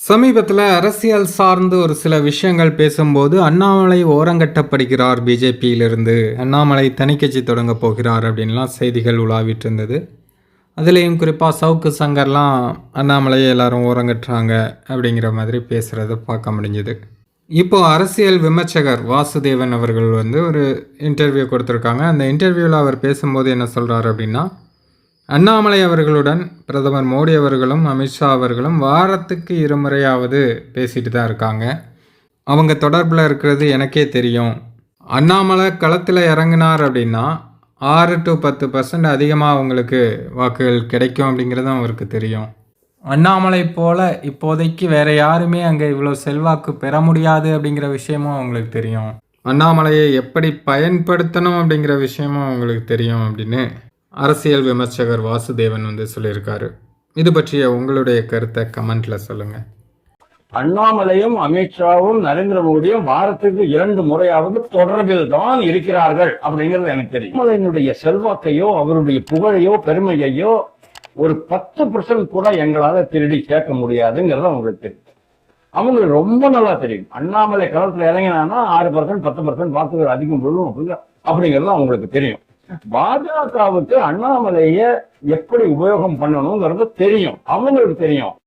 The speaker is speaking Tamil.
சமீபத்தில் அரசியல் சார்ந்து ஒரு சில விஷயங்கள் பேசும்போது அண்ணாமலை ஓரங்கட்டப்படுகிறார் பிஜேபியிலிருந்து. அண்ணாமலை தனிக்கட்சி தொடங்க போகிறார் அப்படின்லாம் செய்திகள் உலாவிட்டு இருந்தது. அதுலேயும் குறிப்பாக சவுக்கு சங்கர்லாம் அண்ணாமலையை எல்லாரும் ஓரங்கட்டுறாங்க அப்படிங்கிற மாதிரி பேசுகிறத பார்க்க முடிஞ்சுது. இப்போ அரசியல் விமர்சகர் வாசுதேவன் அவர்கள் வந்து ஒரு இன்டர்வியூ கொடுத்துருக்காங்க. அந்த இன்டர்வியூவில் அவர் பேசும்போது என்ன சொல்கிறார் அப்படின்னா அண்ணாமலை அவர்களுடன் பிரதமர் மோடி அவர்களும் அமித்ஷா அவர்களும் வாரத்துக்கு இருமுறையாவது பேசிட்டு தான் இருக்காங்க. அவங்க தொடர்பில் இருக்கிறது எனக்கே தெரியும். அண்ணாமலை களத்தில் இறங்கினார் அப்படின்னா ஆறு டு பத்து பர்சன்ட் அதிகமாக அவங்களுக்கு வாக்குகள் கிடைக்கும் அப்படிங்கிறதும் அவருக்கு தெரியும். அண்ணாமலை போல் இப்போதைக்கு வேறு யாருமே அங்கே இவ்வளோ செல்வாக்கு பெற முடியாது அப்படிங்கிற விஷயமும் அவங்களுக்கு தெரியும். அண்ணாமலையை எப்படி பயன்படுத்தணும் அப்படிங்கிற விஷயமும் அவங்களுக்கு தெரியும் அப்படின்னு அரசியல் விமர்சகர் வாசுதேவன் வந்து சொல்லியிருக்காரு. இது பற்றிய உங்களுடைய கருத்தை கமெண்ட்ல சொல்லுங்க. அண்ணாமலையும் அமித்ஷாவும் நரேந்திர மோடியும் வாரத்துக்கு இரண்டு முறையாவது தொடர்பில் தான் இருக்கிறார்கள் அப்படிங்கிறது எனக்கு தெரியும். அண்ணாமலையினுடைய செல்வாக்கையோ அவருடைய புகழையோ பெருமையையோ ஒரு பத்து பர்சன்ட் கூட எங்களால திருடி கேட்க முடியாதுங்கிறது அவங்களுக்கு தெரியும். அவங்களுக்கு ரொம்ப நல்லா தெரியும். அண்ணாமலை களத்துல இறங்கினான்னா ஆறு பர்சன்ட் பத்து பர்சன்ட் வாக்குகள் அதிகம் விழும் அப்படிங்க- அப்படிங்கிறது அவங்களுக்கு தெரியும். பாஜகவுக்கு அண்ணாமலைய எப்படி உபயோகம் பண்ணணுங்கிறது தெரியும். அவங்களுக்கு தெரியும்.